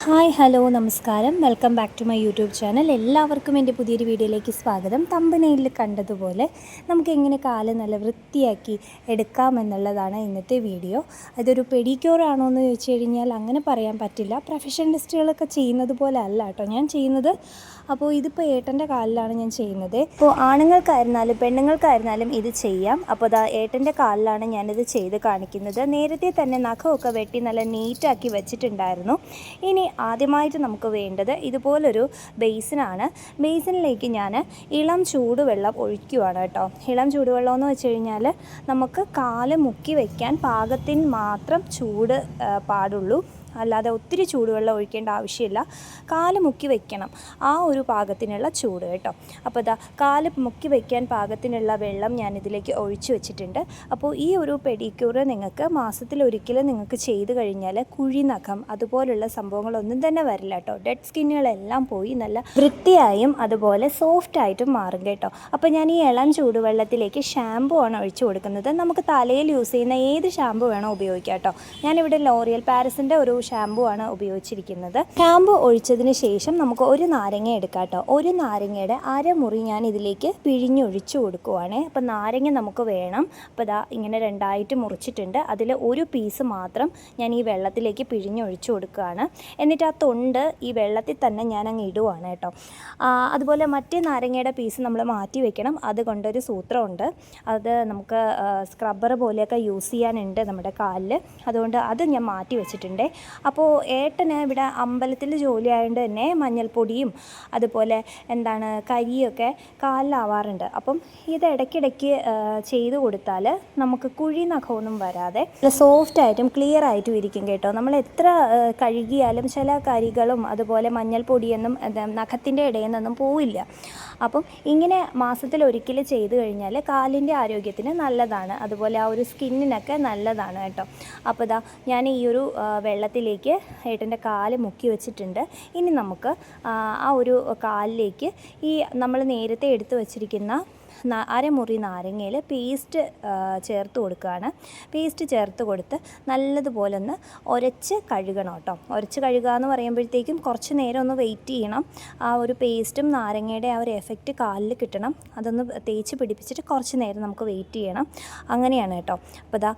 Hi hello നമസ്കാരം. Welcome back to my YouTube channel. എല്ലാവർക്കും എന്റെ പുതിയൊരു വീഡിയോയിലേക്ക് സ്വാഗതം. തമ്പനയിൽ കണ്ടതുപോലെ നമുക്ക് എങ്ങനെ കാൽ നല്ല വൃത്തിയാക്കി എടുക്കാമെന്നുള്ളതാണ് ഇന്നത്തെ വീഡിയോ. അതൊരു പെഡിക്യൂർ എന്ന് ചോദിച്ചു കഴിഞ്ഞാൽ അങ്ങനെ പറയാൻ പറ്റില്ല. പ്രൊഫഷണലിസ്റ്റുകളൊക്കെ ചെയ്യുന്നത് പോലെ അല്ല കേട്ടോ. ഞാൻ ചെയ്യുന്നത് അപ്പോൾ ഇതിപ്പോൾ ഏട്ടന്റെ കാലിലാണ് ഞാൻ ചെയ്യുന്നത്. അപ്പോൾ ആണുങ്ങൾക്കായിരുന്നാലും പെണ്ണുങ്ങൾക്കായിരുന്നാലും ഇത് ചെയ്യാം. അപ്പോൾ അതാ ഏട്ടന്റെ കാലിലാണ് ഞാനിത് ചെയ്ത് കാണിക്കുന്നത്. നേരത്തെ തന്നെ നഖമൊക്കെ വെട്ടി നല്ല നീറ്റാക്കി വെച്ചിട്ടുണ്ടായിരുന്നു. ഇനി ആദ്യമായിട്ട് നമുക്ക് വേണ്ടത് ഇതുപോലൊരു ബേസിനാണ്. ബേസിനിലേക്ക് ഞാൻ ഇളം ചൂടുവെള്ളം ഒഴിക്കുവാണ് കേട്ടോ. ഇളം ചൂടുവെള്ളം എന്ന് വെച്ച് കഴിഞ്ഞാൽ നമുക്ക് കാൽ മുക്കി വയ്ക്കാൻ പാകത്തിന് മാത്രം ചൂട് പാടുള്ളൂ. അല്ലാതെ ഒത്തിരി ചൂടുവെള്ളം ഒഴിക്കേണ്ട ആവശ്യമില്ല. കാൽ മുക്കി വയ്ക്കണം ആ ഒരു പാകത്തിനുള്ള ചൂട് കേട്ടോ. അപ്പോൾ ഇതാ കാൽ മുക്കി വയ്ക്കാൻ പാകത്തിനുള്ള വെള്ളം ഞാൻ ഇതിലേക്ക് ഒഴിച്ചു വെച്ചിട്ടുണ്ട്. അപ്പോൾ ഈ ഒരു പെഡിക്യൂർ നിങ്ങൾക്ക് മാസത്തിൽ ഒരിക്കലും നിങ്ങൾക്ക് ചെയ്ത് കഴിഞ്ഞാൽ കുഴിനഖം അതുപോലുള്ള സംഭവങ്ങളൊന്നും തന്നെ വരില്ല കേട്ടോ. ഡെഡ് സ്കിന്നുകളെല്ലാം പോയി നല്ല വൃത്തിയായും അതുപോലെ സോഫ്റ്റ് ആയിട്ടും മാറും കേട്ടോ. അപ്പോൾ ഞാൻ ഈ ഇളം ചൂടുവെള്ളത്തിലേക്ക് ഷാമ്പു ആണ് ഒഴിച്ചു കൊടുക്കുന്നത്. നമുക്ക് തലയിൽ യൂസ് ചെയ്യുന്ന ഏത് ഷാമ്പു വേണോ ഉപയോഗിക്കാം കേട്ടോ. ഞാനിവിടെ ലോറിയൽ പാരസിന്റെ ഒരു ഷാമ്പു ആണ് ഉപയോഗിച്ചിരിക്കുന്നത്. ഷാമ്പു ഒഴിച്ചതിന് ശേഷം നമുക്ക് ഒരു നാരങ്ങ എടുക്കാം കേട്ടോ ഒരു നാരങ്ങയുടെ അരമുറി ഞാൻ ഇതിലേക്ക് പിഴിഞ്ഞൊഴിച്ചു കൊടുക്കുവാണ്. അപ്പോൾ നാരങ്ങ നമുക്ക് വേണം. അപ്പോൾ ഇതാ ഇങ്ങനെ രണ്ടായിട്ട് മുറിച്ചിട്ടുണ്ട്. അതിൽ ഒരു പീസ് മാത്രം ഞാൻ ഈ വെള്ളത്തിലേക്ക് പിഴിഞ്ഞൊഴിച്ചു കൊടുക്കുകയാണ്. എന്നിട്ട് ആ തൊണ്ട് ഈ വെള്ളത്തിൽ തന്നെ ഞാൻ അങ്ങ് ഇടുവാണ് കേട്ടോ അതുപോലെ മറ്റേ നാരങ്ങയുടെ പീസ് നമ്മൾ മാറ്റി വെക്കണം. അതുകൊണ്ടൊരു സൂത്രമുണ്ട്. അത് നമുക്ക് സ്ക്രബ്ബർ പോലെയൊക്കെ യൂസ് ചെയ്യാനുണ്ട് നമ്മുടെ കാലിൽ അതുകൊണ്ട് അത് ഞാൻ മാറ്റി വെച്ചിട്ടുണ്ട്. അപ്പോൾ ഏട്ടന് ഇവിടെ അമ്പലത്തിൽ ജോലി ആയതുകൊണ്ട് തന്നെ മഞ്ഞൾപ്പൊടിയും അതുപോലെ എന്താണ് കരിയൊക്കെ കാലിലാവാറുണ്ട്. അപ്പം ഇത് ഇടയ്ക്കിടയ്ക്ക് ചെയ്ത് കൊടുത്താൽ നമുക്ക് കുഴി നഖമൊന്നും വരാതെ സോഫ്റ്റ് ആയിട്ടും ക്ലിയർ ആയിട്ടും ഇരിക്കും കേട്ടോ. നമ്മൾ എത്ര കഴുകിയാലും ചില കരികളും അതുപോലെ മഞ്ഞൾപ്പൊടിയൊന്നും നഖത്തിന്റെ ഇടയിൽ നിന്നും പോവില്ല. അപ്പം ഇങ്ങനെ മാസത്തിൽ ഒരിക്കൽ ചെയ്ത് കഴിഞ്ഞാൽ കാലിന്റെ ആരോഗ്യത്തിന് നല്ലതാണ്. അതുപോലെ ആ ഒരു സ്കിന്നിനൊക്കെ നല്ലതാണ് കേട്ടോ. അപ്പോൾ ഇതാ ഞാൻ ഈ ഒരു ആ, വെള്ളത്തിലേക്ക് ഏട്ടന്റെ കാൽ മുക്കി വെച്ചിട്ടുണ്ട്. ഇനി നമുക്ക് ആ, ഒരു കാലിലേക്ക് ഈ നമ്മൾ നേരത്തെ എടുത്തു വച്ചിരിക്കുന്ന അരമുറി നാരങ്ങയിൽ പേസ്റ്റ് ചേർത്ത് കൊടുക്കുകയാണ്. പേസ്റ്റ് ചേർത്ത് കൊടുത്ത് നല്ലതുപോലെ ഒന്ന് ഉരച്ച് കഴുകണം കേട്ടോ. ഉരച്ച് കഴുകുക എന്ന് പറയുമ്പോഴത്തേക്കും കുറച്ച് നേരം ഒന്ന് വെയിറ്റ് ചെയ്യണം. ആ ഒരു പേസ്റ്റും നാരങ്ങയുടെ ആ ഒരു എഫക്റ്റ് കാലിൽ കിട്ടണം. അതൊന്ന് തേച്ച് പിടിപ്പിച്ചിട്ട് കുറച്ച് നേരം നമുക്ക് വെയിറ്റ് ചെയ്യണം. അങ്ങനെയാണ് കേട്ടോ. അപ്പോൾ ഇതാ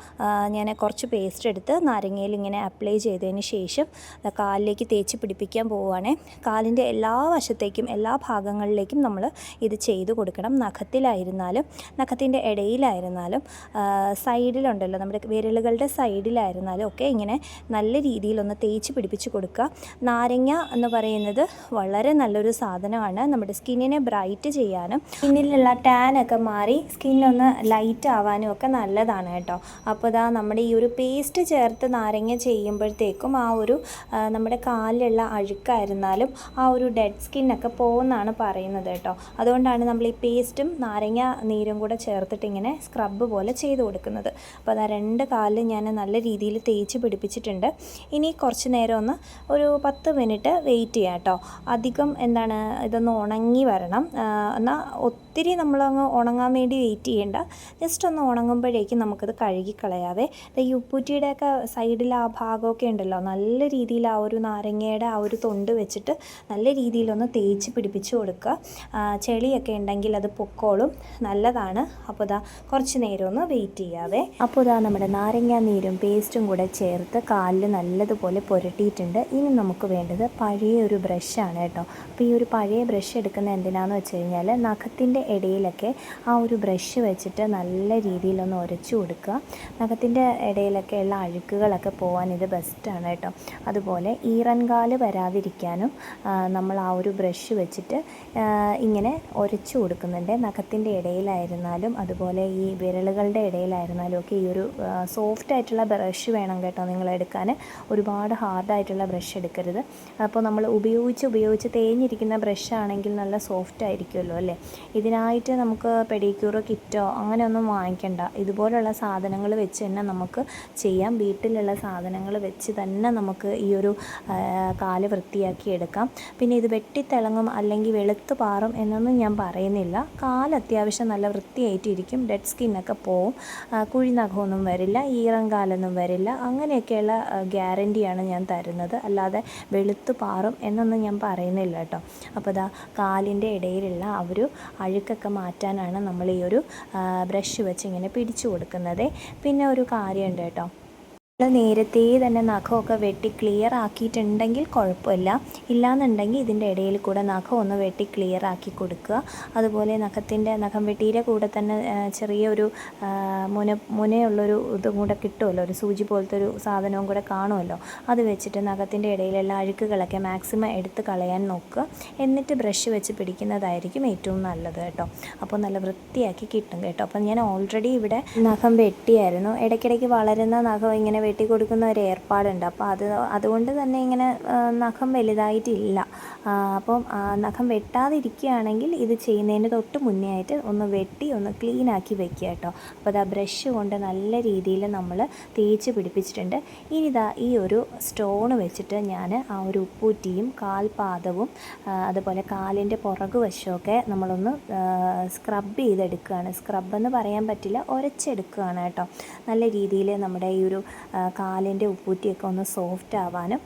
ഞാൻ കുറച്ച് പേസ്റ്റ് എടുത്ത് നാരങ്ങയിൽ ഇങ്ങനെ അപ്ലൈ ചെയ്തതിന് ശേഷം കാലിലേക്ക് തേച്ച് പിടിപ്പിക്കാൻ പോവുകയാണേ. കാലിന്റെ എല്ലാ വശത്തേക്കും എല്ലാ ഭാഗങ്ങളിലേക്കും നമ്മൾ ഇത് ചെയ്ത് കൊടുക്കണം. നഖത്തിലായിരുന്നാലും നഖത്തിന്റെ ഇടയിലായിരുന്നാലും സൈഡിലുണ്ടല്ലോ നമ്മുടെ വിരലുകളുടെ സൈഡിലായിരുന്നാലും ഒക്കെ ഇങ്ങനെ നല്ല രീതിയിലൊന്ന് തേച്ച് പിടിപ്പിച്ച് കൊടുക്കുക. നാരങ്ങ എന്ന് പറയുന്നത് വളരെ നല്ലൊരു സാധനമാണ്. നമ്മുടെ സ്കിന്നിനെ ബ്രൈറ്റ് ചെയ്യാനും സ്കിന്നിലുള്ള ടാൻ ഒക്കെ മാറി സ്കിന്നൊന്ന് ലൈറ്റ് ആവാനും ഒക്കെ നല്ലതാണ് കേട്ടോ. അപ്പോൾ ഇതാ നമ്മുടെ ഈ ഒരു പേസ്റ്റ് ചേർത്ത് നാരങ്ങ ചെയ്യുമ്പോഴത്തേക്കും ആ ഒരു നമ്മുടെ കാലിലുള്ള അഴുക്കായിരുന്നാലും ആ ഒരു ഡെഡ് സ്കിന്നൊക്കെ പോകുമെന്നാണ് പറയുന്നത് കേട്ടോ. അതുകൊണ്ടാണ് നമ്മൾ ഈ പേസ്റ്റും നാരങ്ങ നീരും കൂടെ ചേർത്തിട്ട് ഇങ്ങനെ സ്ക്രബ്ബ് പോലെ ചെയ്ത് കൊടുക്കുന്നത്. അപ്പോൾ അതാ രണ്ട് കാലിൽ ഞാൻ നല്ല രീതിയിൽ തേച്ച് പിടിപ്പിച്ചിട്ടുണ്ട്. ഇനി കുറച്ച് നേരം ഒന്ന് ഒരു പത്ത് മിനിറ്റ് വെയിറ്റ് ചെയ്യാം കേട്ടോ. അധികം എന്താണ് ഇതൊന്ന് ഉണങ്ങി വരണം. എന്നാൽ ഒത്തിരി നമ്മളങ്ങ് ഉണങ്ങാൻ വേണ്ടി വെയിറ്റ് ചെയ്യേണ്ട. ജസ്റ്റ് ഒന്ന് ഉണങ്ങുമ്പോഴേക്കും നമുക്കത് കഴുകിക്കളയാവേ. കളയാതെ ഈ ഉപ്പൂറ്റിയുടെയൊക്കെ സൈഡിൽ ആ ഭാഗമൊക്കെ ഉണ്ടല്ലോ. നല്ല രീതിയിൽ ആ ഒരു നാരങ്ങയുടെ ആ ഒരു തൊണ്ട് വെച്ചിട്ട് നല്ല രീതിയിലൊന്ന് തേച്ച് പിടിപ്പിച്ച് കൊടുക്കുക. ചെളിയൊക്കെ ഉണ്ടെങ്കിൽ അത് പൊക്കോളും. നല്ലതാണ്. അപ്പോൾ ഇതാ കുറച്ച് നേരം ഒന്ന് വെയിറ്റ് ചെയ്യാവേ. അപ്പോൾ ഇതാ നമ്മുടെ നാരങ്ങ നീരും പേസ്റ്റും കൂടെ ചേർത്ത് കാലിൽ നല്ലതുപോലെ പുരട്ടിയിട്ടുണ്ട്. ഇനി നമുക്ക് വേണ്ടത് പഴയ ഒരു ബ്രഷാണ് കേട്ടോ. അപ്പോൾ ഈ ഒരു പഴയ ബ്രഷ് എടുക്കുന്ന എന്തിനാണെന്ന് വെച്ച് കഴിഞ്ഞാൽ നഖത്തിന്റെ ഇടയിലൊക്കെ ആ ഒരു ബ്രഷ് വെച്ചിട്ട് നല്ല രീതിയിലൊന്ന് ഉരച്ചു കൊടുക്കുക. നഖത്തിന്റെ ഇടയിലൊക്കെ ഉള്ള അഴുക്കുകളൊക്കെ പോകാൻ ഇത് ബെസ്റ്റാണ് കേട്ടോ. അതുപോലെ ഈറൻകാൽ വരാതിരിക്കാനും നമ്മൾ ആ ഒരു ബ്രഷ് വെച്ചിട്ട് ഇങ്ങനെ ഉരച്ചു കൊടുക്കുന്നുണ്ട്. നഖത്തിന്റെ ഇടയിലായിരുന്നാലും അതുപോലെ ഈ വിരലുകളുടെ ഇടയിലായിരുന്നാലും ഒക്കെ ഈ ഒരു സോഫ്റ്റ് ആയിട്ടുള്ള ബ്രഷ് വേണം കേട്ടോ നിങ്ങൾ എടുക്കാൻ. ഒരുപാട് ഹാർഡായിട്ടുള്ള ബ്രഷ് എടുക്കരുത്. അപ്പോൾ നമ്മൾ ഉപയോഗിച്ച് ഉപയോഗിച്ച് തേഞ്ഞിരിക്കുന്ന ബ്രഷ് ആണെങ്കിൽ നല്ല സോഫ്റ്റ് ആയിരിക്കുമല്ലോ അല്ലേ? ഇതിന് ഇതിനായിട്ട് നമുക്ക് പെഡിക്യൂറോ കിറ്റോ അങ്ങനെയൊന്നും വാങ്ങിക്കണ്ട. ഇതുപോലുള്ള സാധനങ്ങൾ വെച്ച് തന്നെ നമുക്ക് ചെയ്യാം. വീട്ടിലുള്ള സാധനങ്ങൾ വെച്ച് തന്നെ നമുക്ക് ഈ ഒരു കാൽ വൃത്തിയാക്കി എടുക്കാം. പിന്നെ ഇത് വെട്ടിത്തിളങ്ങും അല്ലെങ്കിൽ വെളുത്ത് പാറും എന്നൊന്നും ഞാൻ പറയുന്നില്ല. കാൽ അത്യാവശ്യം നല്ല വൃത്തിയായിട്ടിരിക്കും. ഡെഡ് സ്കിന്നൊക്കെ പോവും. കുഴിനഖമൊന്നും വരില്ല. ഈറം കാലൊന്നും വരില്ല. അങ്ങനെയൊക്കെയുള്ള ഗ്യാരന്റിയാണ് ഞാൻ തരുന്നത്. അല്ലാതെ വെളുത്ത് പാറും എന്നൊന്നും ഞാൻ പറയുന്നില്ല കേട്ടോ. അപ്പോൾ ദാ കാലിന്റെ ഇടയിലുള്ള ആ ഒരു അഴുക്കൊക്കെ മാറ്റാനാണ് നമ്മൾ ഈ ഒരു ബ്രഷ് വെച്ച് ഇങ്ങനെ പിടിച്ചു കൊടുക്കുന്നത്. പിന്നെ ഒരു കാര്യമുണ്ട് കേട്ടോ. നേരത്തെ തന്നെ നഖമൊക്കെ വെട്ടി ക്ലിയർ ആക്കിയിട്ടുണ്ടെങ്കിൽ കുഴപ്പമില്ല. ഇല്ലാന്നുണ്ടെങ്കിൽ ഇതിന്റെ ഇടയിൽ കൂടെ നഖം ഒന്ന് വെട്ടി ക്ലിയർ ആക്കി കൊടുക്കുക. അതുപോലെ നഖത്തിന്റെ നഖം വെട്ടിയുടെ കൂടെ തന്നെ ചെറിയൊരു മുന മുനയുള്ളൊരു ഇതും കൂടെ കിട്ടുമല്ലോ? ഒരു സൂചി പോലത്തെ ഒരു സാധനവും കൂടെ കാണുമല്ലോ? അത് വെച്ചിട്ട് നഖത്തിന്റെ ഇടയിലുള്ള അഴുക്കുകളൊക്കെ മാക്സിമം എടുത്ത് കളയാൻ നോക്കുക. എന്നിട്ട് ബ്രഷ് വെച്ച് പിടിക്കുന്നതായിരിക്കും ഏറ്റവും നല്ലത് കേട്ടോ. അപ്പോൾ നല്ല വൃത്തിയാക്കി കിട്ടും കേട്ടോ. അപ്പം ഞാൻ ഓൾറെഡി ഇവിടെ നഖം വെട്ടിയായിരുന്നു. ഇടയ്ക്കിടയ്ക്ക് വളരുന്ന നഖം ഇങ്ങനെ വെട്ടി കൊടുക്കുന്ന ഒരു ഏർപ്പാടുണ്ട്. അപ്പോൾ അത് അതുകൊണ്ട് തന്നെ ഇങ്ങനെ നഖം വലുതായിട്ടില്ല. അപ്പം നഖം നഖം വെട്ടാതിരിക്കുകയാണെങ്കിൽ ഇത് ചെയ്യുന്നതിന് തൊട്ട് മുന്നേ ആയിട്ട് ഒന്ന് വെട്ടി ഒന്ന് ക്ലീൻ ആക്കി വെക്കുക കേട്ടോ. അപ്പോൾ അതാ ബ്രഷ് കൊണ്ട് നല്ല രീതിയിൽ നമ്മൾ തേച്ച് പിടിപ്പിച്ചിട്ടുണ്ട്. ഇനി ഇതാ ഈ ഒരു സ്റ്റോൺ വെച്ചിട്ട് ഞാൻ ആ ഒരു ഉപ്പൂറ്റിയും കാൽപാദവും അതുപോലെ കാലിന്റെ പുറകു വശമൊക്കെ നമ്മളൊന്ന് സ്ക്രബ് ചെയ്തെടുക്കുകയാണ്. സ്ക്രബ് എന്ന് പറയാൻ പറ്റില്ല ഉരച്ചെടുക്കുകയാണ് കേട്ടോ. നല്ല രീതിയിൽ നമ്മുടെ ഈ ഒരു കാലിന്റെ ഉപ്പൂറ്റിയൊക്കെ ഒന്ന് സോഫ്റ്റ് ആവാനും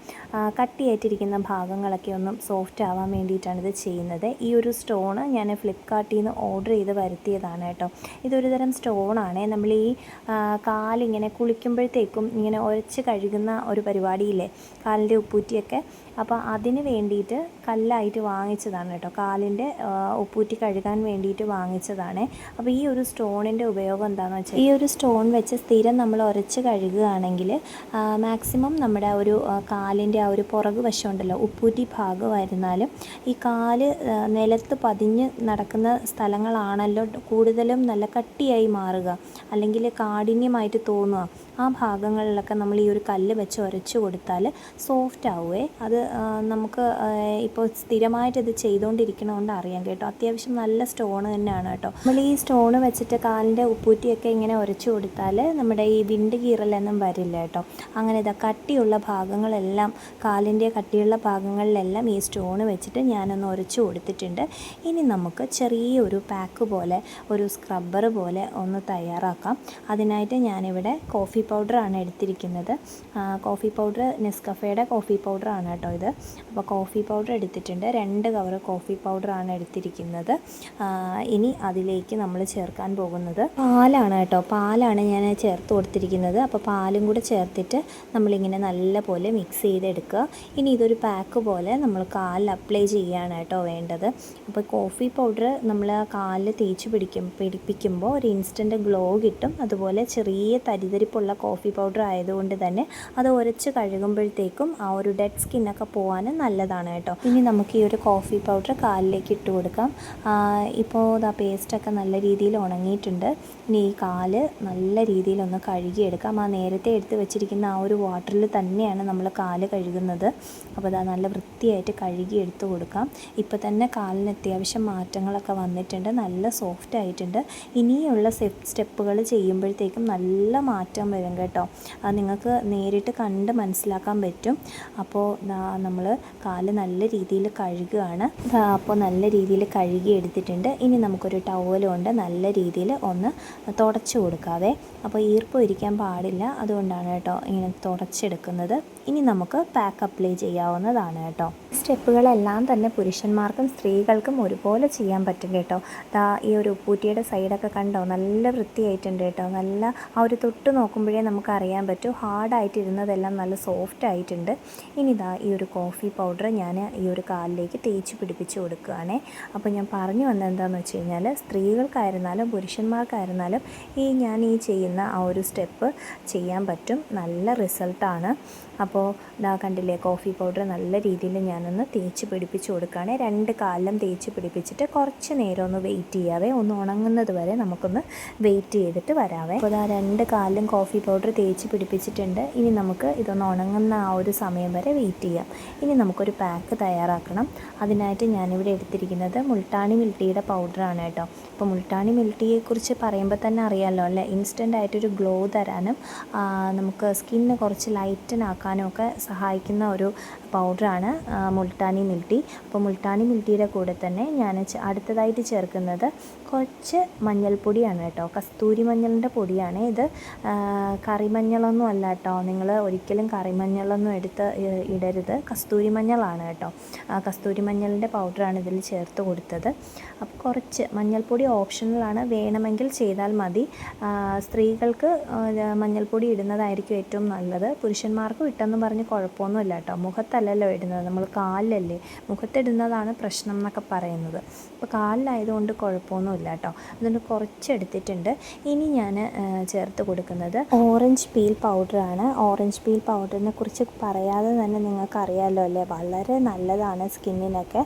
കട്ടിയായിട്ടിരിക്കുന്ന ഭാഗങ്ങളൊക്കെ ഒന്ന് സോഫ്റ്റ് ആവാൻ വേണ്ടിയിട്ടാണ് ഇത് ചെയ്യുന്നത്. ഈ ഒരു സ്റ്റോണ് ഞാൻ ഫ്ലിപ്കാർട്ടിൽ നിന്ന് ഓർഡർ ചെയ്ത് വരുത്തിയതാണ് കേട്ടോ. ഇതൊരു തരം സ്റ്റോണാണ് നമ്മൾ ഈ കാലിങ്ങനെ കുളിക്കുമ്പോഴത്തേക്കും ഇങ്ങനെ ഉരച്ച് കഴുകുന്ന ഒരു പരിപാടിയില്ലേ? കാലിന്റെ ഉപ്പൂറ്റിയൊക്കെ അപ്പോൾ അതിന് വേണ്ടിയിട്ട് കല്ലായിട്ട് വാങ്ങിച്ചതാണ് കേട്ടോ. കാലിന്റെ ഉപ്പൂറ്റി കഴുകാൻ വേണ്ടിയിട്ട് വാങ്ങിച്ചതാണ്. അപ്പോൾ ഈ ഒരു സ്റ്റോണിന്റെ ഉപയോഗം എന്താണെന്ന് വെച്ചാൽ ഈ ഒരു സ്റ്റോൺ വെച്ച് സ്ഥിരം നമ്മൾ ഉരച്ച് കഴുകുകയാണെങ്കിൽ മാക്സിമം നമ്മുടെ ഒരു കാലിന്റെ ആ ഒരു പുറകു വശമുണ്ടല്ലോ ഉപ്പൂറ്റി ഭാഗമായിരുന്നാലും ഈ കാൽ നിലത്ത് പതിഞ്ഞ് നടക്കുന്ന സ്ഥലങ്ങളാണല്ലോ കൂടുതലും നല്ല കട്ടിയായി മാറുക. അല്ലെങ്കിൽ കാഠിന്യമായിട്ട് തോന്നുക. ആ ഭാഗങ്ങളിലൊക്കെ നമ്മൾ ഈ ഒരു കല്ല് വെച്ച് ഉരച്ച് കൊടുത്താൽ സോഫ്റ്റ് ആവുമേ അത് നമുക്ക് ഇപ്പോൾ സ്ഥിരമായിട്ട് ഇത് ചെയ്തുകൊണ്ടിരിക്കണതുകൊണ്ട് അറിയാം കേട്ടോ. അത്യാവശ്യം നല്ല സ്റ്റോൺ തന്നെയാണ് കേട്ടോ. നമ്മൾ ഈ സ്റ്റോൺ വെച്ചിട്ട് കാലിന്റെ ഉപ്പൂറ്റിയൊക്കെ ഇങ്ങനെ ഉരച്ചു കൊടുത്താൽ നമ്മുടെ ഈ വിണ്ട് കീറലൊന്നും വരില്ല കേട്ടോ. അങ്ങനെ ഇതാ കട്ടിയുള്ള ഭാഗങ്ങളെല്ലാം കാലിന്റെ കട്ടിയുള്ള ഭാഗങ്ങളിലെല്ലാം ഈ സ്റ്റോൺ വെച്ചിട്ട് ഞാനൊന്ന് ഉരച്ചു കൊടുത്തിട്ടുണ്ട്. ഇനി നമുക്ക് ചെറിയൊരു പാക്ക് പോലെ ഒരു സ്ക്രബ്ബർ പോലെ ഒന്ന് തയ്യാറാക്കാം. അതിനായിട്ട് ഞാനിവിടെ കോഫി പൗഡറാണ് എടുത്തിരിക്കുന്നത്. കോഫി പൗഡർ നെസ്കഫയുടെ കോഫി പൗഡറാണ് കേട്ടോ ഇത്. അപ്പോൾ കോഫി പൗഡർ എടുത്തിട്ടുണ്ട്. രണ്ട് കവർ കോഫി പൗഡറാണ് എടുത്തിരിക്കുന്നത്. ഇനി അതിലേക്ക് നമ്മൾ ചേർക്കാൻ പോകുന്നത് പാലാണ് കേട്ടോ. പാലാണ് ഞാൻ ചേർത്ത് കൊടുത്തിരിക്കുന്നത്. അപ്പോൾ പാലും കൂടെ ചേർത്തിട്ട് നമ്മളിങ്ങനെ നല്ല പോലെ മിക്സ് ചെയ്തെടുക്കുക. ഇനി ഇതൊരു പാക്ക് പോലെ നമ്മൾ കാലിൽ അപ്ലൈ ചെയ്യുകയാണ് കേട്ടോ വേണ്ടത്. അപ്പോൾ കോഫി പൗഡർ നമ്മൾ കാലിൽ തേച്ച് പിടിക്കും പിടിപ്പിക്കുമ്പോൾ ഒരു ഇൻസ്റ്റന്റ് ഗ്ലോ കിട്ടും. അതുപോലെ ചെറിയ തരിതരിപ്പുള്ള കോഫി പൗഡർ ആയതുകൊണ്ട് തന്നെ അത് ഉരച്ച് കഴുകുമ്പോഴത്തേക്കും ആ ഒരു ഡെഡ് സ്കിന്നൊക്കെ പോകാൻ നല്ലതാണ് കേട്ടോ. ഇനി നമുക്ക് ഈ ഒരു കോഫി പൗഡർ കാലിലേക്ക് ഇട്ട് കൊടുക്കാം. ഇപ്പോൾ ആ പേസ്റ്റൊക്കെ നല്ല രീതിയിൽ ഉണങ്ങിയിട്ടുണ്ട്. ഇനി ഈ കാൽ നല്ല രീതിയിലൊന്ന് കഴുകിയെടുക്കാം. ആ നേരത്തെ എടുത്ത് വെച്ചിരിക്കുന്ന ആ ഒരു വാട്ടറിൽ തന്നെയാണ് നമ്മൾ കാൽ കഴുകുന്നത്. അപ്പോൾ അത് നല്ല വൃത്തിയായിട്ട് കഴുകി എടുത്ത് കൊടുക്കാം. ഇപ്പോൾ തന്നെ കാലിന് അത്യാവശ്യം മാറ്റങ്ങളൊക്കെ വന്നിട്ടുണ്ട്. നല്ല സോഫ്റ്റ് ആയിട്ടുണ്ട് ഇനിയുള്ള സ്റ്റെപ്പുകൾ ചെയ്യുമ്പോഴത്തേക്കും നല്ല മാറ്റം വരും. കേട്ടോ. അത് നിങ്ങൾക്ക് നേരിട്ട് കണ്ട് മനസ്സിലാക്കാൻ പറ്റും. അപ്പോൾ നമ്മൾ കാൽ നല്ല രീതിയിൽ കഴുകുകയാണ്. അപ്പോൾ നല്ല രീതിയിൽ കഴുകി എടുത്തിട്ടുണ്ട്. ഇനി നമുക്കൊരു ടവൽ കൊണ്ട് നല്ല രീതിയിൽ ഒന്ന് തുടച്ചു കൊടുക്കാതെ അപ്പോൾ ഈർപ്പം ഇരിക്കാൻ പാടില്ല. അതുകൊണ്ടാണ് കേട്ടോ ഇങ്ങനെ തുടച്ചെടുക്കുന്നത്. ഇനി നമുക്ക് പാക്ക് അപ്ലൈ ചെയ്യാവുന്നതാണ് കേട്ടോ. സ്റ്റെപ്പുകളെല്ലാം തന്നെ പുരുഷന്മാർക്കും സ്ത്രീകൾക്കും ഒരുപോലെ ചെയ്യാൻ പറ്റും കേട്ടോ. ദാ ഈ ഒരു ഉപ്പൂറ്റിയുടെ സൈഡൊക്കെ കണ്ടോ? നല്ല വൃത്തിയായിട്ടുണ്ട് കേട്ടോ. നല്ല ആ ഒരു തൊട്ട് നോക്കുമ്പോഴേ നമുക്ക് അറിയാൻ പറ്റും. ഹാർഡായിട്ട് ഇരുന്നതെല്ലാം നല്ല സോഫ്റ്റ് ആയിട്ടുണ്ട് ഇനി ഇതാ ഈ ഒരു കോഫി പൗഡർ ഞാൻ ഈ ഒരു കാലിലേക്ക് തേച്ച് പിടിപ്പിച്ച് കൊടുക്കുകയാണേ. അപ്പോൾ ഞാൻ പറഞ്ഞു വന്നത് എന്താണെന്ന് വെച്ച് കഴിഞ്ഞാൽ സ്ത്രീകൾക്കായിരുന്നാലും പുരുഷന്മാർക്കായിരുന്നാലും ഈ ഞാൻ ഈ ചെയ്യുന്ന ആ ഒരു സ്റ്റെപ്പ് ചെയ്യാൻ പറ്റും. നല്ല റിസൾട്ടാണ്. അപ്പോൾ ഇതാ കണ്ടില്ലേ കോഫി പൗഡർ നല്ല രീതിയിൽ ഞാനൊന്ന് തേച്ച് പിടിപ്പിച്ച് കൊടുക്കുകയാണ്. രണ്ട് കാലിലും തേച്ച് പിടിപ്പിച്ചിട്ട് കുറച്ച് നേരം ഒന്ന് വെയിറ്റ് ചെയ്യാവേ. ഒന്ന് ഉണങ്ങുന്നത് വരെ നമുക്കൊന്ന് വെയിറ്റ് ചെയ്തിട്ട് വരാവേ. അപ്പോൾ ഇതാ രണ്ട് കാലിലും കോഫി പൗഡർ തേച്ച് പിടിപ്പിച്ചിട്ടുണ്ട്. ഇനി നമുക്ക് ഇതൊന്ന് ഉണങ്ങുന്ന ആ ഒരു സമയം വരെ വെയിറ്റ് ചെയ്യാം. ഇനി നമുക്കൊരു പാക്ക് തയ്യാറാക്കണം. അതിനായിട്ട് ഞാനിവിടെ എടുത്തിരിക്കുന്നത് മുൾട്ടാണി മിൽട്ടിയുടെ പൗഡറാണ് കേട്ടോ. അപ്പോൾ മുൾട്ടാണി മിൽട്ടിയെക്കുറിച്ച് പറയുമ്പോൾ തന്നെ അറിയാമല്ലോ അല്ലേ? ഇൻസ്റ്റന്റ് ആയിട്ടൊരു ഗ്ലോ തരാനും നമുക്ക് സ്കിന്ന് കുറച്ച് ലൈറ്റൻ ഒക്കെ സഹായിക്കുന്ന ഒരു പൗഡറാണ് മുൾട്ടാനി മിൽട്ടി. അപ്പോൾ മുൾട്ടാനി മിൽട്ടിയുടെ കൂടെ തന്നെ ഞാൻ അടുത്തതായിട്ട് ചേർക്കുന്നത് കുറച്ച് മഞ്ഞൾപ്പൊടിയാണ് കേട്ടോ. കസ്തൂരി മഞ്ഞളിന്റെ പൊടിയാണ് ഇത്. കറിമഞ്ഞളൊന്നും അല്ല കേട്ടോ. നിങ്ങൾ ഒരിക്കലും കറിമഞ്ഞളൊന്നും എടുത്ത് ഇടരുത്. കസ്തൂരി മഞ്ഞളാണ് കേട്ടോ. കസ്തൂരി മഞ്ഞളിന്റെ പൗഡറാണ് ഇതിൽ ചേർത്ത് കൊടുത്തത്. അപ്പോൾ കുറച്ച് മഞ്ഞൾപ്പൊടി ഓപ്ഷണലാണ് വേണമെങ്കിൽ ചെയ്താൽ മതി. സ്ത്രീകൾക്ക് മഞ്ഞൾപ്പൊടി ഇടുന്നതായിരിക്കും ഏറ്റവും നല്ലത്. പുരുഷന്മാർക്കും ഇട്ടെന്ന് പറഞ്ഞ് കുഴപ്പമൊന്നുമില്ല കേട്ടോ. മുഖത്തല്ലല്ലോ ഇടുന്നത്. നമ്മൾ കാലിലല്ലേ. മുഖത്തിടുന്നതാണ് പ്രശ്നം എന്നൊക്കെ പറയുന്നത്. അപ്പോൾ കാലിലായതുകൊണ്ട് കുഴപ്പമൊന്നുമില്ല കേട്ടോ. അതുകൊണ്ട് കുറച്ച് എടുത്തിട്ടുണ്ട് ഇനി ഞാൻ ചേർത്ത് കൊടുക്കുന്നത് ഓറഞ്ച് പീൽ പൗഡറാണ് ഓറഞ്ച് പീൽ പൗഡറിനെ കുറിച്ച് പറയാതെ തന്നെ നിങ്ങൾക്കറിയാമല്ലോ അല്ലേ? വളരെ നല്ലതാണ് സ്കിന്നിനൊക്കെ.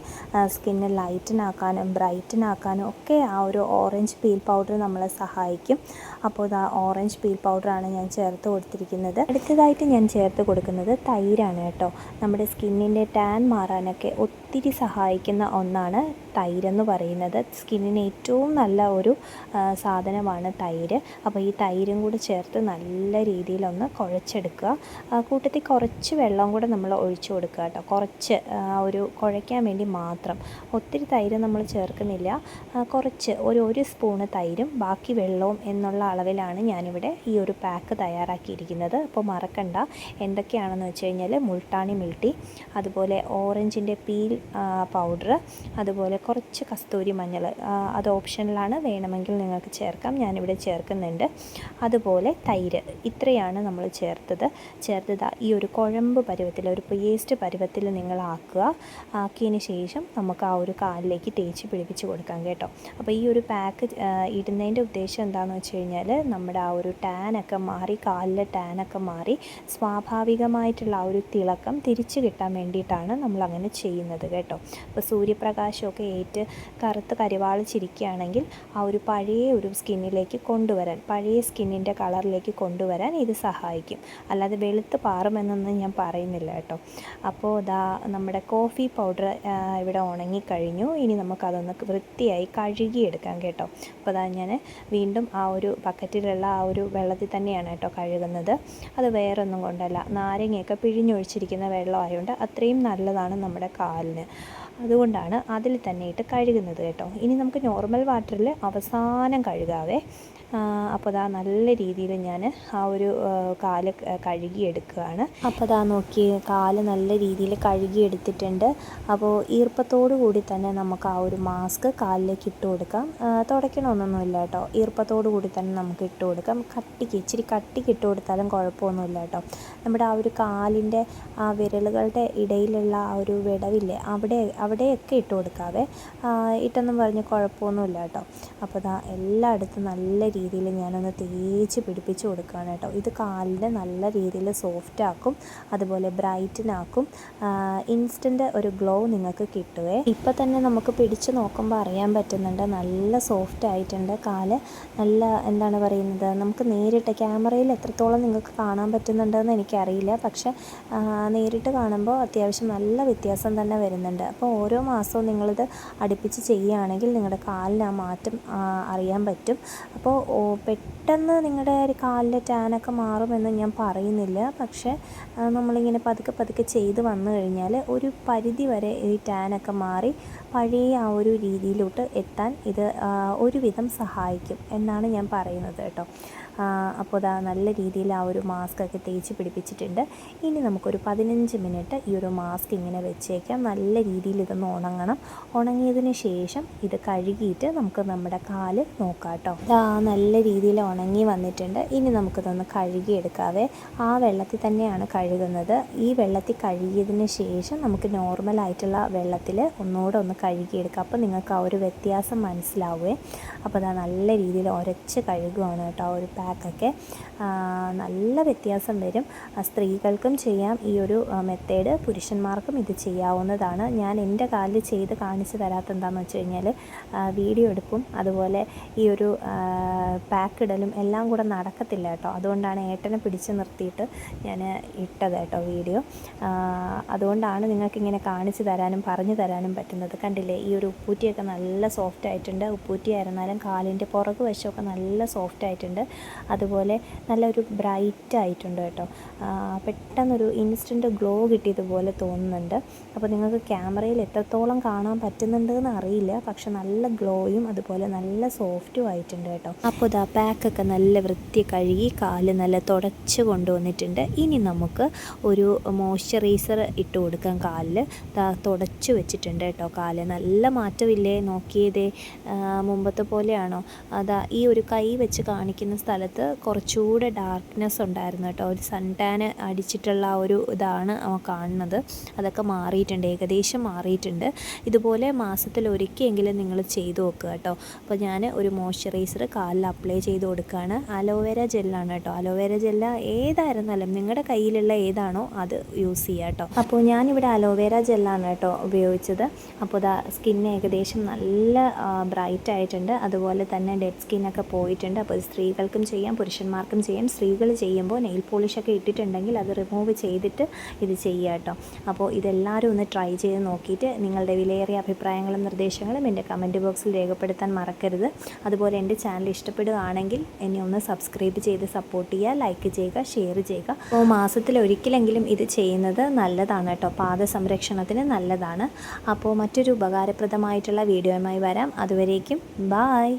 സ്കിന്ന് ലൈറ്റനാക്കാനും ബ്രൈറ്റനാക്കാനും ഒക്കെ ആ ഒരു ഓറഞ്ച് പീൽ പൗഡർ നമ്മളെ സഹായിക്കും. അപ്പോൾ ഇതാ ഓറഞ്ച് പീൽ പൗഡറാണ് ഞാൻ ചേർത്ത് കൊടുത്തിരിക്കുന്നത്. അടുത്തതായിട്ട് ഞാൻ ചേർത്ത് കൊടുക്കുന്നത് തൈരാണ് കേട്ടോ. നമ്മുടെ സ്കിന്നിന്റെ ടാൻ മാറാനൊക്കെ ഒത്തിരി സഹായിക്കുന്ന ഒന്നാണ് തൈരെന്ന് പറയുന്നത് സ്കിന്നിന് ഏറ്റവും നല്ല ഒരു സാധനമാണ് തൈര്. അപ്പോൾ ഈ തൈരും കൂടി ചേർത്ത് നല്ല രീതിയിലൊന്ന് കുഴച്ചെടുക്കുക. കൂട്ടത്തിൽ കുറച്ച് വെള്ളം കൂടെ നമ്മൾ ഒഴിച്ചു കൊടുക്കുക കേട്ടോ. കുറച്ച് ഒരു കുഴയ്ക്കാൻ വേണ്ടി മാത്രം. ഒത്തിരി തൈര് നമ്മൾ ചേർക്കുന്നില്ല. കുറച്ച് ഒരു ഒരു സ്പൂണ് തൈരും ബാക്കി വെള്ളവും എന്നുള്ള അളവിലാണ് ഞാനിവിടെ ഈ ഒരു പാക്ക് തയ്യാറാക്കിയിരിക്കുന്നത്. അപ്പോൾ മറക്കണ്ട. എന്തൊക്കെയാണെന്ന് വെച്ച് കഴിഞ്ഞാൽ മുൾട്ടാണി മിൽട്ടി അതുപോലെ ഓറഞ്ചിന്റെ പീൽ പൗഡർ അതുപോലെ കുറച്ച് കസ്തൂരി മഞ്ഞൾ അത് ഓപ്ഷനിലാണ് വേണമെങ്കിൽ നിങ്ങൾക്ക് ചേർക്കാം. ഞാനിവിടെ ചേർക്കുന്നുണ്ട്. അതുപോലെ തൈര് ഇത്രയാണ് നമ്മൾ ചേർത്തത്. ചേർത്തത് ഈ ഒരു കുഴമ്പ് പരുവത്തിൽ ഒരു പേസ്റ്റ് പരുവത്തിൽ നിങ്ങൾ ആക്കുക. ആക്കിയതിന് ശേഷം നമുക്ക് ആ ഒരു കാലിലേക്ക് തേച്ച് പിടിപ്പിച്ച് കൊടുക്കാം കേട്ടോ. അപ്പോൾ ഈ ഒരു പാക്ക് ഇടുന്നതിന്റെ ഉദ്ദേശം എന്താണെന്ന് വെച്ച് കഴിഞ്ഞാൽ നമ്മുടെ ആ ഒരു ടാനൊക്കെ മാറി കാലിലെ ടാനൊക്കെ മാറി സ്വാഭാവികമായിട്ടുള്ള ആ ഒരു തിളക്കം തിരിച്ചു കിട്ടാൻ വേണ്ടിയിട്ടാണ് നമ്മൾ അങ്ങനെ ചെയ്യുന്നത് കേട്ടോ. അപ്പോൾ സൂര്യപ്രകാശമൊക്കെ ഏറ്റ് കറുത്ത് കരിവാളിച്ചിരിക്കുകയാണെങ്കിൽ ആ ഒരു പഴയ ഒരു സ്കിന്നിലേക്ക് കൊണ്ടുവരാൻ പഴയ സ്കിന്നിന്റെ കളറിലേക്ക് കൊണ്ടുവരാൻ ഇത് സഹായിക്കും. അല്ലാതെ വെളുത്ത് പാറുമെന്നൊന്നും ഞാൻ പറയുന്നില്ല കേട്ടോ. അപ്പോൾ ഇതാ നമ്മുടെ കോഫി പൗഡർ ഇവിടെ ഉണങ്ങിക്കഴിഞ്ഞു. ഇനി നമുക്കതൊന്ന് വൃത്തിയായി കഴുകിയെടുക്കാം കേട്ടോ. അപ്പോൾ അതാ ഞാൻ വീണ്ടും ആ ഒരു ബക്കറ്റിലുള്ള ആ ഒരു വെള്ളത്തിൽ തന്നെയാണ് കേട്ടോ കഴുകുന്നത്. അത് വേറൊന്നും കൊണ്ടല്ല. നാരങ്ങയൊക്കെ പിഴിഞ്ഞൊഴിച്ചിരിക്കുന്ന വെള്ളമായതുകൊണ്ട് അത്രയും നല്ലതാണ് നമ്മുടെ കാലിന്. അതുകൊണ്ടാണ് അതിൽ തന്നെ ഇട്ട് കഴുകുന്നത് കേട്ടോ. ഇനി നമുക്ക് നോർമൽ വാട്ടറിൽ അവസാനം കഴുകാവേ. അപ്പോൾ അതാ നല്ല രീതിയിൽ ഞാൻ ആ ഒരു കാൽ കഴുകിയെടുക്കുകയാണ്. അപ്പോൾ അതാ നോക്കി കാൽ നല്ല രീതിയിൽ കഴുകിയെടുത്തിട്ടുണ്ട്. അപ്പോൾ ഈർപ്പത്തോടു കൂടി തന്നെ നമുക്ക് ആ ഒരു മാസ്ക് കാലിലേക്ക് ഇട്ട് കൊടുക്കാം. തുടയ്ക്കണമെന്നൊന്നുമില്ല കേട്ടോ. ഈർപ്പത്തോടു കൂടി തന്നെ നമുക്ക് ഇട്ട് കൊടുക്കാം. കട്ടിക്ക് ഇച്ചിരി കട്ടിക്ക് ഇട്ട് കൊടുത്താലും കുഴപ്പമൊന്നുമില്ല കേട്ടോ. നമ്മുടെ ആ ഒരു കാലിന്റെ ആ വിരലുകളുടെ ഇടയിലുള്ള ആ ഒരു വിടവില്ലേ അവിടെ അവിടെയൊക്കെ ഇട്ട് കൊടുക്കാവേ. ഇട്ടെന്നും പറഞ്ഞ് കുഴപ്പമൊന്നുമില്ല കേട്ടോ. അപ്പോൾ ഇതാ എല്ലായിടത്തും നല്ല ഞാനൊന്ന് തേച്ച് പിടിപ്പിച്ച് കൊടുക്കുകയാണ് കേട്ടോ. ഇത് കാലിന് നല്ല രീതിയിൽ സോഫ്റ്റ് ആക്കും അതുപോലെ ബ്രൈറ്റനാക്കും ഇൻസ്റ്റന്റ് ഒരു ഗ്ലോ നിങ്ങൾക്ക് കിട്ടുവേ. ഇപ്പം തന്നെ നമുക്ക് പിടിച്ച് നോക്കുമ്പോൾ അറിയാൻ പറ്റുന്നുണ്ട് നല്ല സോഫ്റ്റ് ആയിട്ടുണ്ട് കാൽ. നല്ല എന്താണ് പറയുന്നത് നമുക്ക് നേരിട്ട് ക്യാമറയിൽ എത്രത്തോളം നിങ്ങൾക്ക് കാണാൻ പറ്റുന്നുണ്ടെന്ന് എനിക്കറിയില്ല. പക്ഷേ നേരിട്ട് കാണുമ്പോൾ അത്യാവശ്യം നല്ല വ്യത്യാസം തന്നെ വരുന്നുണ്ട്. അപ്പോൾ ഓരോ മാസവും നിങ്ങളിത് അടുപ്പിച്ച് ചെയ്യുകയാണെങ്കിൽ നിങ്ങളുടെ കാലിന് ആ മാറ്റം അറിയാൻ പറ്റും. അപ്പോൾ 哦被 പെട്ടെന്ന് നിങ്ങളുടെ ഒരു കാലിലെ ടാനൊക്കെ മാറുമെന്ന് ഞാൻ പറയുന്നില്ല. പക്ഷേ നമ്മളിങ്ങനെ പതുക്കെ പതുക്കെ ചെയ്ത് വന്നു കഴിഞ്ഞാൽ ഒരു പരിധി വരെ ഈ ടാനൊക്കെ മാറി പഴയ ആ ഒരു രീതിയിലോട്ട് എത്താൻ ഇത് ഒരുവിധം സഹായിക്കും എന്നാണ് ഞാൻ പറയുന്നത് കേട്ടോ. അപ്പോൾ ദാ നല്ല രീതിയിൽ ആ ഒരു മാസ്ക് ഒക്കെ തേച്ച് പിടിപ്പിച്ചിട്ടുണ്ട്. ഇനി നമുക്കൊരു പതിനഞ്ച് മിനിറ്റ് ഈ ഒരു മാസ്ക് ഇങ്ങനെ വെച്ചേക്കാം. നല്ല രീതിയിൽ ഇതൊന്ന് ഉണങ്ങണം. ഉണങ്ങിയതിന് ശേഷം ഇത് കഴുകിയിട്ട് നമുക്ക് നമ്മുടെ കാൽ നോക്കാം കേട്ടോ. നല്ല രീതിയിൽ ഉണങ്ങി വന്നിട്ടുണ്ട്. ഇനി നമുക്കിതൊന്ന് കഴുകിയെടുക്കാവേ. ആ വെള്ളത്തിൽ തന്നെയാണ് കഴുകുന്നത്. ഈ വെള്ളത്തിൽ കഴുകിയതിന് ശേഷം നമുക്ക് നോർമലായിട്ടുള്ള വെള്ളത്തിൽ ഒന്നുകൂടെ ഒന്ന് കഴുകിയെടുക്കാം. അപ്പോൾ നിങ്ങൾക്ക് ആ ഒരു വ്യത്യാസം മനസ്സിലാവുകയും അപ്പോൾ അതാ നല്ല രീതിയിൽ ഉരച്ച് കഴുകുകയാണ് കേട്ടോ ആ ഒരു പാക്ക് പാക്കൊക്കെ നല്ല വ്യത്യാസം വരും. സ്ത്രീകൾക്കും ചെയ്യാം. ഈ ഒരു മെത്തേഡ് പുരുഷന്മാർക്കും ഇത് ചെയ്യാവുന്നതാണ്. ഞാൻ എന്റെ കാലിൽ ചെയ്ത് കാണിച്ചു തരാത്ത എന്താണെന്ന് വെച്ച് കഴിഞ്ഞാൽ വീഡിയോ എടുപ്പും അതുപോലെ ഈ ഒരു പാക്ക് ഇടലും എല്ലാം കൂടെ നടക്കത്തില്ല കേട്ടോ. അതുകൊണ്ടാണ് ഏട്ടനെ പിടിച്ച് നിർത്തിയിട്ട് ഞാൻ ഇട്ടത് കേട്ടോ വീഡിയോ. അതുകൊണ്ടാണ് നിങ്ങൾക്ക് ഇങ്ങനെ കാണിച്ചു തരാനും പറഞ്ഞു തരാനും പറ്റുന്നത്. കണ്ടില്ലേ ഈ ഒരു ഉപ്പൂറ്റിയൊക്കെ നല്ല സോഫ്റ്റ് ആയിട്ടുണ്ട്. ഉപ്പൂറ്റി ആയിരുന്നാലും കാലിന്റെ പുറകു വശമൊക്കെ നല്ല സോഫ്റ്റ് ആയിട്ടുണ്ട്. അതുപോലെ നല്ലൊരു ബ്രൈറ്റ് ആയിട്ടുണ്ട് കേട്ടോ. പെട്ടെന്നൊരു ഇൻസ്റ്റന്റ് ഗ്ലോ കിട്ടിയതുപോലെ തോന്നുന്നുണ്ട്. അപ്പോൾ നിങ്ങൾക്ക് ക്യാമറയിൽ എത്രത്തോളം കാണാൻ പറ്റുന്നുണ്ടെന്ന് അറിയില്ല. പക്ഷെ നല്ല ഗ്ലോയും അതുപോലെ നല്ല സോഫ്റ്റും ആയിട്ടുണ്ട് കേട്ടോ. അപ്പോൾ ഇതാ പാക്കൊക്കെ നല്ല വൃത്തി കഴുകി കാൽ നല്ല തുടച്ച് കൊണ്ടുവന്നിട്ടുണ്ട്. ഇനി നമുക്ക് ഒരു മോയ്സ്ചറൈസർ ഇട്ട് കൊടുക്കാം കാലിൽ. തുടച്ച് വെച്ചിട്ടുണ്ട് കേട്ടോ കാൽ. നല്ല മാറ്റമില്ലേ നോക്കിയതേ. മുമ്പത്തെ പോലെയാണോ? അതാ ഈ ഒരു കൈ വെച്ച് കാണിക്കുന്ന സ്ഥലത്ത് കുറച്ചുകൂടെ ഡാർക്ക്നെസ് ഉണ്ടായിരുന്നു കേട്ടോ. ഒരു സൺ ടാൻ അടിച്ചിട്ടുള്ള ഒരു ഇതാണ് കാണുന്നത്. അതൊക്കെ മാറിയിട്ടുണ്ട് ഏകദേശം മാറിയിട്ടുണ്ട്. ഇതുപോലെ മാസത്തിൽ ഒരിക്കലെങ്കിലും നിങ്ങൾ ചെയ്തു നോക്കുക കേട്ടോ. അപ്പോൾ ഞാൻ ഒരു മോയ്സ്ചറൈസർ കാലിൽ അപ്ലൈ ചെയ്ത് കൊടുക്കുകയാണ് അലോവേര ജെല്ലാണ് കേട്ടോ. അലോവേര ജെല്ല ഏതായിരുന്നാലും നിങ്ങളുടെ കയ്യിലുള്ള ഏതാണോ അത് യൂസ് ചെയ്യുക കേട്ടോ. അപ്പോൾ ഞാനിവിടെ അലോവേര ജെല്ലാണ് കേട്ടോ ഉപയോഗിച്ചത്. അപ്പോൾ ഇതാ സ്കിൻ ഏകദേശം നല്ല ബ്രൈറ്റ് ആയിട്ടുണ്ട്. അതുപോലെ തന്നെ ഡെഡ് സ്കിന്നൊക്കെ പോയിട്ടുണ്ട്. അപ്പോൾ സ്ത്രീകൾക്കും ചെയ്യാം പുരുഷന്മാർക്കും ചെയ്യാം. സ്ത്രീകൾ ചെയ്യുമ്പോൾ നെയിൽ പോളിഷൊക്കെ ഇട്ടിട്ടുണ്ടെങ്കിൽ അത് റിമൂവ് ചെയ്തിട്ട് ഇത് ചെയ്യുക കേട്ടോ. അപ്പോൾ ഇതെല്ലാവരും ഒന്ന് ട്രൈ ചെയ്ത് നോക്കിയിട്ട് നിങ്ങളുടെ വിലയേറിയ അഭിപ്രായങ്ങളും നിർദ്ദേശങ്ങളും എന്റെ കമന്റ് ബോക്സിൽ രേഖപ്പെടുത്താൻ മറക്കരുത്. അതുപോലെ എന്റെ ചാനൽ ഇഷ്ടപ്പെടുകയാണെങ്കിൽ എന്നെ ഒന്ന് സബ്സ്ക്രൈബ് ചെയ്ത് സപ്പോർട്ട് ചെയ്യുക ലൈക്ക് ചെയ്യുക ഷെയർ ചെയ്യുക. അപ്പോൾ മാസത്തിൽ ഒരിക്കലെങ്കിലും ഇത് ചെയ്യുന്നത് നല്ലതാണ് കേട്ടോ. പാദ സംരക്ഷണത്തിന് നല്ലതാണ്. അപ്പോൾ മറ്റൊരു ഉപകാരപ്രദമായിട്ടുള്ള വീഡിയോയുമായി വരാം. അതുവരേക്കും ബായ്